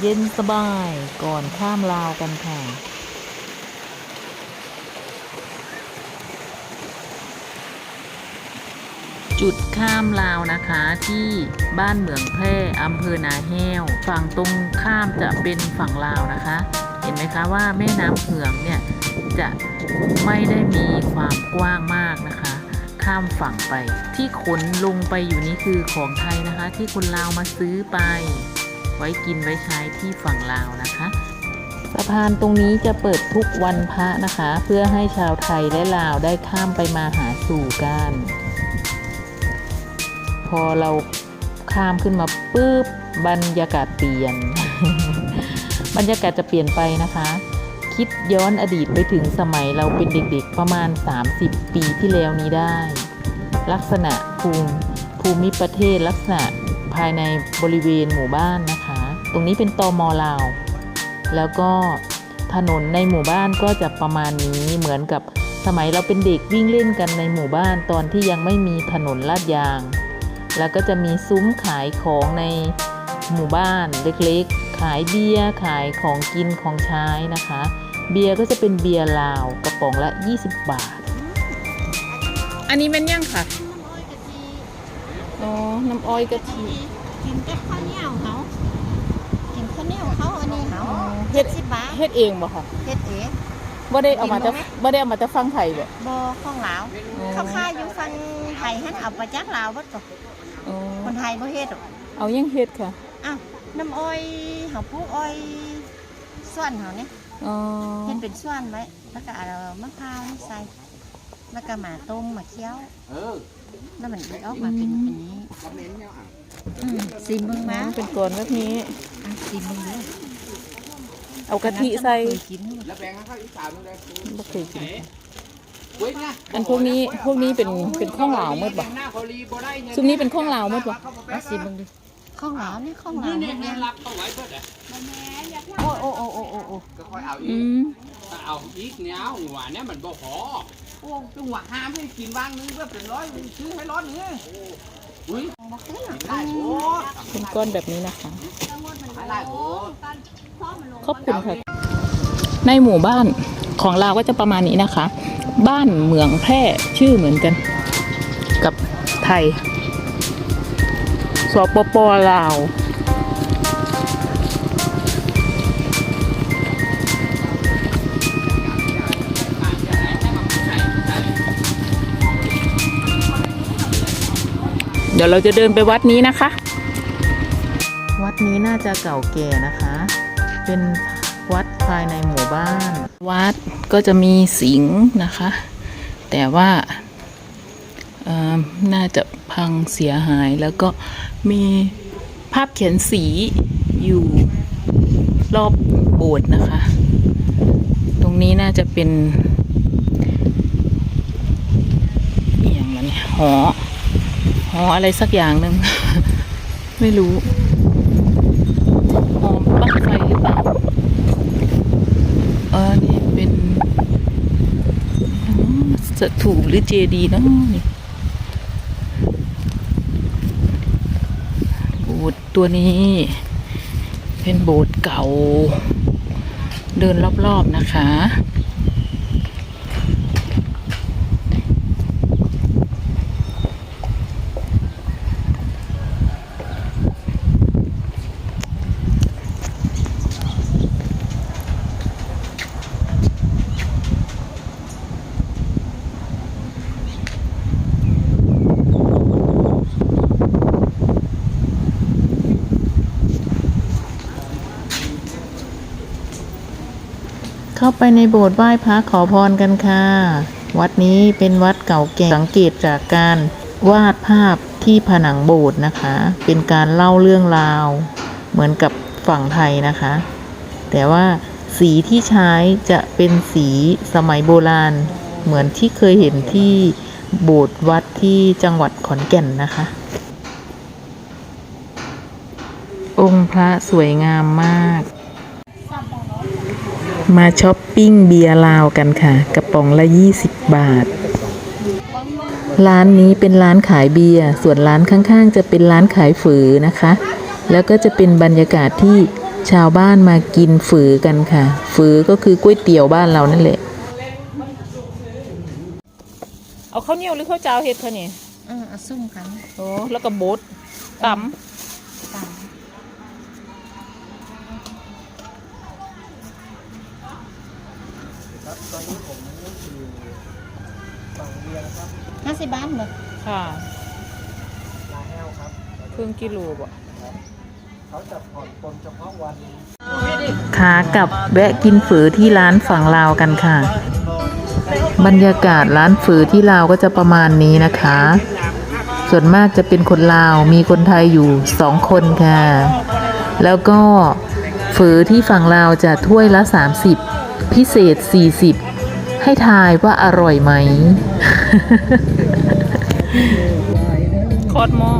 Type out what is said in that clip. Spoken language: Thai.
เย็นสบายก่อนข้ามลาวกันค่ะจุดข้ามลาวนะคะที่บ้านเหมืองแพร่อำเภอนาแห้ว ฝั่งตรงข้ามจะเป็นฝั่งลาวนะคะ เห็นไหมคะว่าแม่น้ำเหืองเนี่ยจะไม่ได้มีความกว้างมากนะคะ ข้ามฝั่งไป ที่ขนลงไปอยู่นี้คือของไทยนะคะ ที่คนลาวมาซื้อไป ไว้กินไว้ใช้ที่ฝั่งลาวนะคะสะพานตรงนี้จะเปิดทุกวันพระนะคะ เพื่อให้ชาวไทยและลาวได้ข้ามไปมาหาสู่กัน พอเราข้ามขึ้นมาปุ๊บบรรยากาศเปลี่ยน บรรยากาศจะเปลี่ยนไปนะคะ คิดย้อนอดีตไปถึงสมัยเราเป็นเด็กๆประมาณ 30 ปีที่แล้วนี้ได้ ลักษณะภูมิภูมิประเทศลักษณะภายในบริเวณหมู่บ้านนะคะ ตรงนี้เป็นตอมอลาว แล้วก็ถนนในหมู่บ้านก็จะประมาณนี้เหมือนกับสมัยเราเป็นเด็กวิ่งเล่นกันในหมู่บ้านตอนที่ยังไม่มีถนนลาดยาง แล้วก็จะมีซุ้มขายของในหมู่บ้านเล็กๆ ขายเบียร์ขายของกินของใช้นะคะ เบียร์ก็จะเป็นเบียร์ลาวกระป๋องละ 20 บาท อันนี้เป็นยังค่ะ อ๋อ น้ำอ้อยกะทิ กินกับข้าวเหนียวเขากินข้าวเหนียวเขาอันนี้ เขาเฮ็ดสิบบาทเฮ็ดเองบ่ค่ะเฮ็ดเองบ่ได้เอามาจะบ่ได้เอามาจะฟังไทยบ่บ่ของลาวเขาขายอยู่ฟังไทยหันเอาไปจากลาวเบิดก็อ๋อคนไทยบ่เฮ็ดหรอกเอายังเฮ็ดค่ะอ้าวน้ำอ้อยเฮาปลูกอ้อยส่วนเฮาเนี่ยอ๋อเฮ็ดเป็นส่วนไว้แล้วก็เอามะพร้าวใส่แล้วก็มาต้มมาเคี่ยวเออแล้วมันออกมาเป็นอันนี้คอมเมนต์เนี่ยอะอืมซิมเบิ่งมามันเป็นก้อนแบบนี้อะซิมเบิ่งเด้อ เอากะทิใส่เคยกินแล้วแบ่งให้ข้าวอีสานเลยบ่เคยกินเว้ยนะอันพวกนี้พวกนี้เป็นเป็นข้องเหลาหมดบ่หน้าเขาลีบ่ได้เนี่ยซุ้มนี้เป็นข้องเหลาหมดบ่แล้วซิมเบิ่งดิข้าวหลามนี่ข้าวหลามนี่เนี่เนี่ยยรับเขาไว้เพื่อเด้อโอ้โอ้โอ้โอ้โอ้โอ้ก็ค่อยเอาอือีกมถ้าเอาอีกเนี่ยหวานเนี่ยมันบ่พอโอ้จังหวะห้ามให้กินบ้างนึงเพื่อเป็นร้อยซื้อให้ร้อยนึงอุ้ยบ่เคยกินได้โอ้เป็นก้อนแบบนี้นะคะไม่ได้โอ้ ขอบคุณค่ะ ในหมู่บ้านของเราก็จะประมาณนี้นะคะ บ้านเหมืองแพร่ชื่อเหมือนกัน กับไทยสปปลาวเดี๋ยวเราจะเดินไปวัดนี้นะคะ นี้น่าจะเก่าแก่นะคะ เป็นวัดภายในหมู่บ้าน วัดก็จะมีสิงนะคะ แต่ว่าน่าจะพังเสียหายแล้วก็มีภาพเขียนสีอยู่รอบโบสถ์นะคะ ตรงนี้น่าจะเป็นอย่างนั้นหอหออะไรสักอย่างหนึ่ง ไม่รู้ หรือเปล่าเออนี่เป็นสถูปหรือเจดีย์นะนี่โบสถ์ตัวนี้ เป็นโบสถ์เก่า เดินรอบๆนะคะ เข้าไปในโบสถ์ไหว้พระขอพรกันค่ะ วัดนี้เป็นวัดเก่าแก่สังเกตจากการวาดภาพที่ผนังโบสถ์นะคะ เป็นการเล่าเรื่องราว เหมือนกับฝั่งไทยนะคะ แต่ว่าสีที่ใช้จะเป็นสีสมัยโบราณ เหมือนที่เคยเห็นที่โบสถ์วัดที่จังหวัดขอนแก่นนะคะ องค์พระสวยงามมาก มาช้อปปิ้งเบียร์ลาวกันค่ะ กระป๋องละ 20 บาท ร้านนี้เป็นร้านขายเบียร์ส่วนร้านข้างๆ จะเป็นร้านขายฝือนะคะ แล้วก็จะเป็นบรรยากาศที่ชาวบ้านมากินฝือกันค่ะ ฝือก็คือก๋วยเตี๋ยวบ้านเรานั่นแหละ เอาข้าวเหนียวหรือข้าวเจ้าเฮ็ดคะนี่เออเอาซุ่มกันโอ้แล้วก็บดตตำ ห้าสิบบาทเหรอำค่ะครึ่งกิโลบ่ขากลับแวะกินฝือที่ร้านฝั่งลาวกันค่ะ บรรยากาศร้านฝือที่ลาวก็จะประมาณนี้นะคะ ส่วนมากจะเป็นคนลาวมีคนไทยอยู่สองคนค่ะ แล้วก็ฝือที่ฝั่งลาวจะถ้วยละ 30 พิเศษ 40 ให้ทายว่าอร่อยไหม คอดหมอ